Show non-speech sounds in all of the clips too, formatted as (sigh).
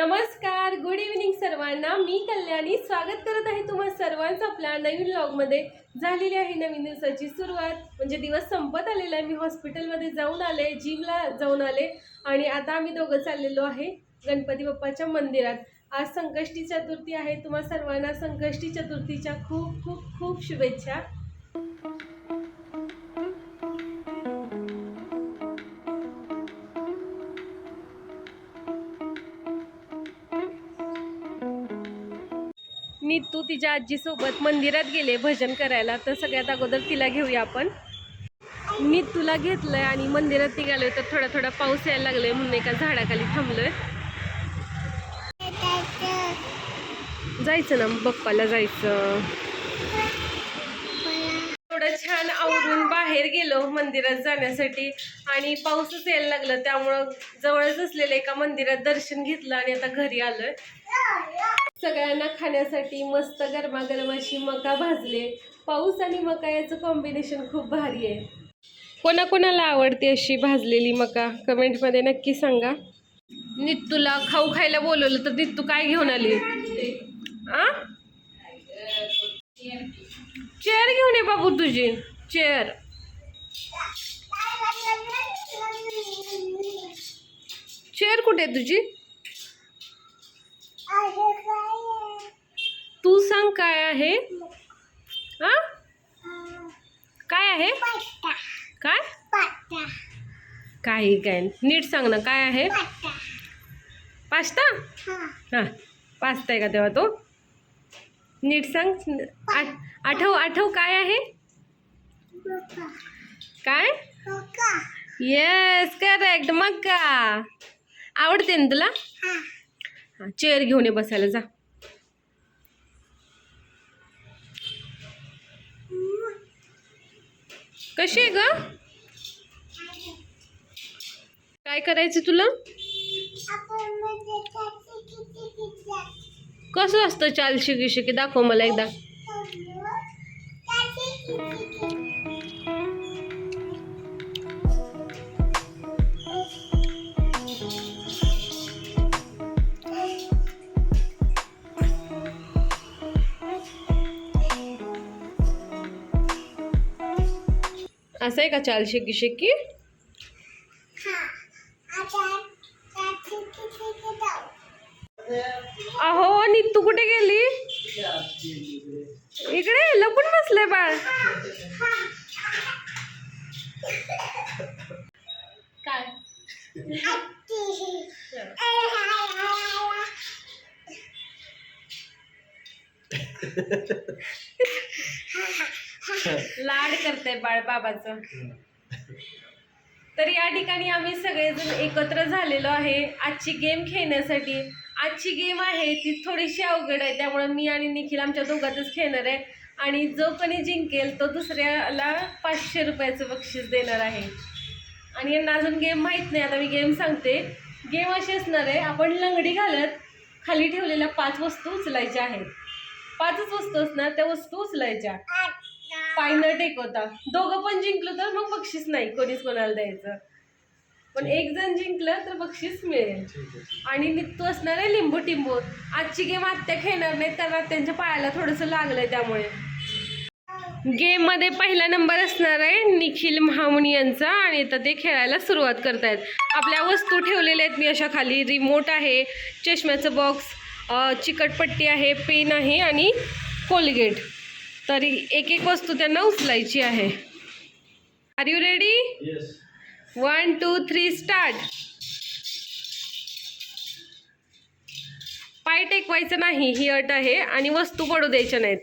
नमस्कार good evening सर्वांना. मी कल्याणी. स्वागत करत आहे तुम्हा सर्वांचं आपल्या नवीन ब्लॉगमध्ये झालेली आहे नवीन दिवसाची सुरुवात. म्हणजे दिवस संपत आलेला आहे. मी हॉस्पिटलमध्ये जाऊन आले जिमला जाऊन आले. आणि आता आम्ही दोघं चाललेलो आहे गणपती बाप्पाच्या मंदिरात. आज संकष्टी चतुर्थी आहे. तुम्हा सर्वांना संकष्टी चतुर्थीच्या खूप खूप खूप शुभेच्छा. तिच्या आजीसोबत मंदिरात गेले भजन करायला. तर सगळ्यात अगोदर तिला घेऊया आपण. मी तुला घेतलं घेतलंय आणि मंदिरात निघालोय तर थोडा थोडा पाऊस यायला लागलाय म्हणून एका झाडाखाली थांबलोय. जायचं ना बप्पाला जायचं. थोडं छान आवरून बाहेर गेलो मंदिरात जाण्यासाठी. आणि पाऊसच यायला लागलं त्यामुळं जवळच असलेलं एका मंदिरात दर्शन घेतलं आणि आता घरी आलोय. सगळ्यांना खाण्यासाठी मस्त गरमागरम अशी मका भाजले. पाऊस आणि मका याचं कॉम्बिनेशन खूप भारी आहे. कोणाकोणाला आवडते अशी भाजलेली मका? कमेंटमध्ये नक्की सांगा. नित्तूला खाऊ खायला बोलवलं तर नित्तू काय घेऊन आली? आ? चेअर घेऊन ये बाबू तुझी. चेअर चेअर कुठे आहे तुझी तू सांग काय आहे हा काय आहे काय काही काय नीट सांग ना काय आहे पास्ता हा पास्ता आहे का तेव्हा तो नीट सांग आठ- आठव आठव काय आहे काय येस करेक्ट मग का आवडते ना तुला? हा. चेअर घेऊन ये बसायला जा. कशी आहे ग? काय करायचं तुला? कसं असतं चाल शिकी शिकी दाखव मला एकदा. असं आहे का चाल शिकी शिकी? अहो तू कुठे गेली? इकडे लपून बसले बाळ. काय? (laughs) (laughs) लाड करते बाळ बाबाचं. तर या ठिकाणी आम्ही सगळेजण एकत्र झालेलो आहे. आजची गेम खेळण्यासाठी. आजची गेम आहे ती थोडीशी अवघड आहे. त्यामुळे मी आणि निखिल आमच्या दोघातच खेळणार आहे. आणि जो कोणी जिंकेल तो दुसऱ्याला पाचशे रुपयाचं बक्षीस देणार आहे. आणि यांना अजून गेम माहीत नाही. आता मी गेम सांगते. गेम अशी असणार आहे आपण लंगडी घालत खाली ठेवलेल्या पाच वस्तू उचलायच्या आहेत. पाचच वस्तू असणार त्या वस्तू उचलायच्या. पाय न टेकवता दोघं पण जिंकलो तर मग बक्षीस नाही कोणीच कोणाला द्यायचं. पण एक जण जिंकलं तर बक्षीस मिळेल. आणि नित्तू असणार आहे लिंबू टिंबू. आजची गेम आत्या खेळणार नाहीत कारण आत्यांच्या पायाला थोडंसं लागलंय त्यामुळे. गेममध्ये पहिला नंबर असणार आहे निखिल महामुनी यांचा आणि आता ते खेळायला सुरुवात करतायत. आपल्या वस्तू ठेवलेल्या आहेत मी अशा खाली. रिमोट आहे चष्म्याचं बॉक्स चिकटपट्टी आहे पेन आहे आणि कोलगेट तरी एक एक वस्तू त्यांना उचलायची आहे. Are you ready one two three start पाय टेकवायचं नाही ही अट आहे आणि वस्तू पडू द्यायच्या नाहीत.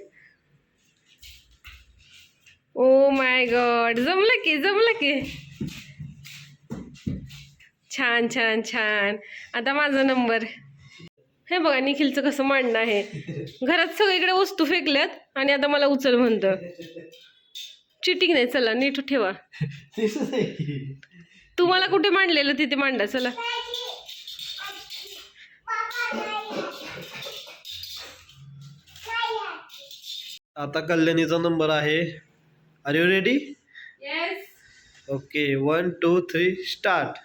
ओ माय गॉड जमलं की जमलं की. छान छान छान. आता माझा नंबर हे बघा निखिलचं कसं मांडणं आहे. घरात सगळीकडे वस्तू फेकल्यात आणि आता मला उचल म्हणतं. चिटिंग नाही चला नीट ठेवा. तुम्हाला कुठे मांडलेलं तिथे मांडा चला. आता कल्याणीचा नंबर आहे. Are you ready okay one two three start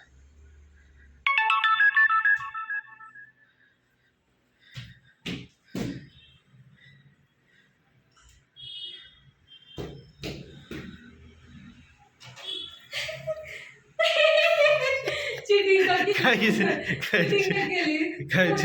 काय? (laughs)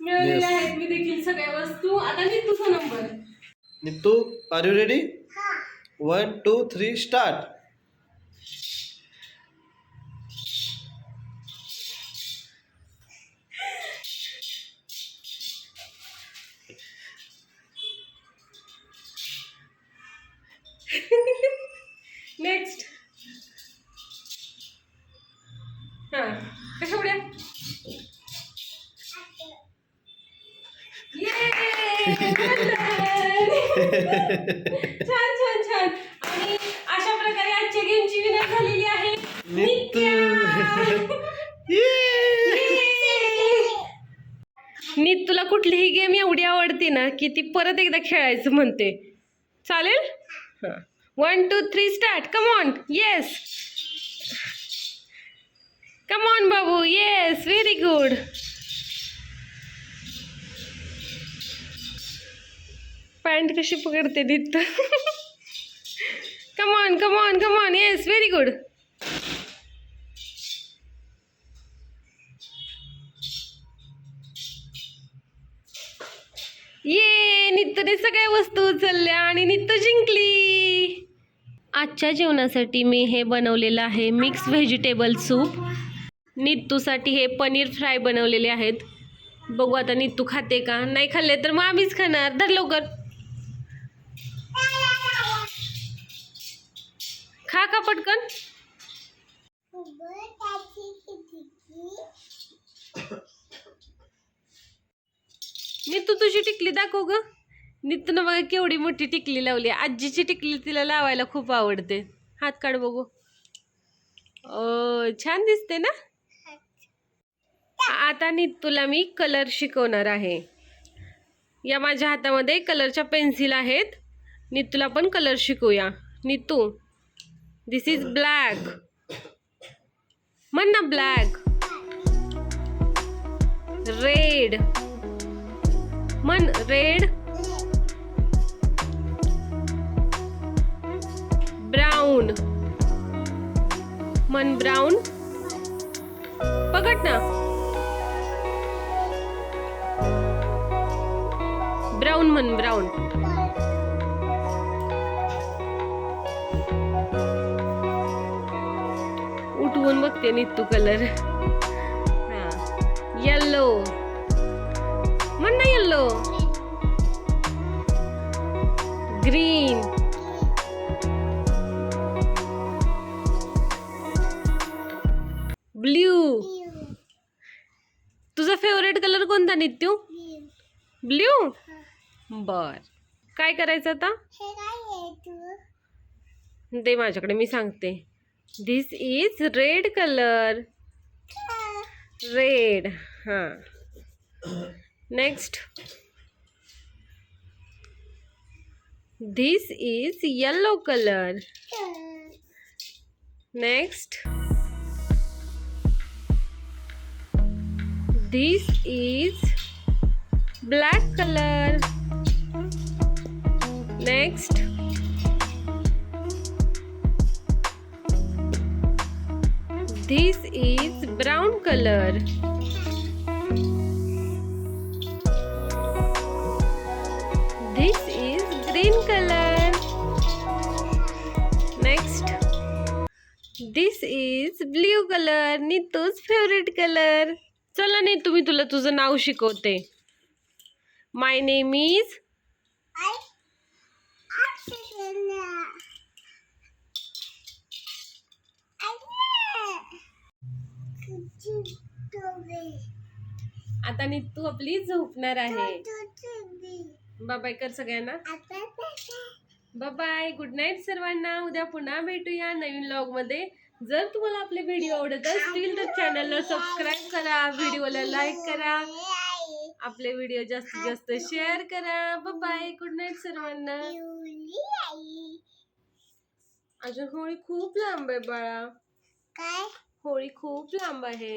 मिळवलेल्या आहेत मी देखील सगळ्या वस्तू. आता मी तुझा number Nitu are you ready one two three start छान छान छान. आणि अशा प्रकारे आजच्या गेमची विनर झालेली आहे. नितू तुला कुठलीही गेम एवढी आवडते ना की ती परत एकदा खेळायचं म्हणते. चालेल? हां. One two three start come on yes come on Babu. Yes very good pant कशी पकडते तिथं? Come come on come on yes very good ये नित्तने सगळ्या वस्तू उचलल्या आणि नित्त जिंकली. आजच्या जेवणासाठी मी हे बनवलेलं आहे मिक्स व्हेजिटेबल सूप नित्तूसाठी हे पनीर फ्राय बनवलेले आहेत. बघू आता नित्तू खाते का? नाही खाल्ले तर मग आम्हीच खाणार. धर लवकर. खा का पटकन? नितू तुझी टिकली दाखव ग. नित्तून बघा केवढी मोठी टिकली लावली. आजीची टिकली तिला लावायला खूप आवडते. हात काढ बघू. ओ छान दिसते ना? आता नित्तूला मी कलर शिकवणार आहे. या माझ्या हातामध्ये कलरच्या पेन्सिल आहेत. नीतूला पण कलर शिकूया. नीतू दिस इज ब्लॅक म्हण ना ब्लॅक रेड म्हण रेड ब्राऊन म्हण ब्राऊन पकड ना. ब्राऊन म्हण ब्राऊन बघते नित्तू कलर. हा. येल्लो म्हण ना येल्लो ग्रीन ब्ल्यू तुझा फेवरेट कलर कोणता नित्तू? ब्ल्यू बर. काय करायचं आता? ते? माझ्याकडे मी सांगते. this is red color. Red. Huh. next. This is yellow color. Next. This is black color. Next. This is brown color this is green color next this is blue color नीतूच favorite color. चला नाही तुम्ही तुला तुझं नाव शिकवते माय name is आता नीतू आपली झोपणार आहे. बाबाय कर सगळ्यांना. बाय गुड नाईट सर्वांना. उद्या पुन्हा भेटूया नवीन व्लॉगमध्ये. जर तुम्हाला आपले व्हिडिओ आवडत असतील तर चॅनलला सबस्क्राईब करा. व्हिडिओला लाईक करा. आपले व्हिडिओ जास्तीत जास्त शेअर करा. बाय गुड नाईट सर्वांना. अजून होळी खूप लांब आहे बाळा. काय? होळी खूप लांब आहे.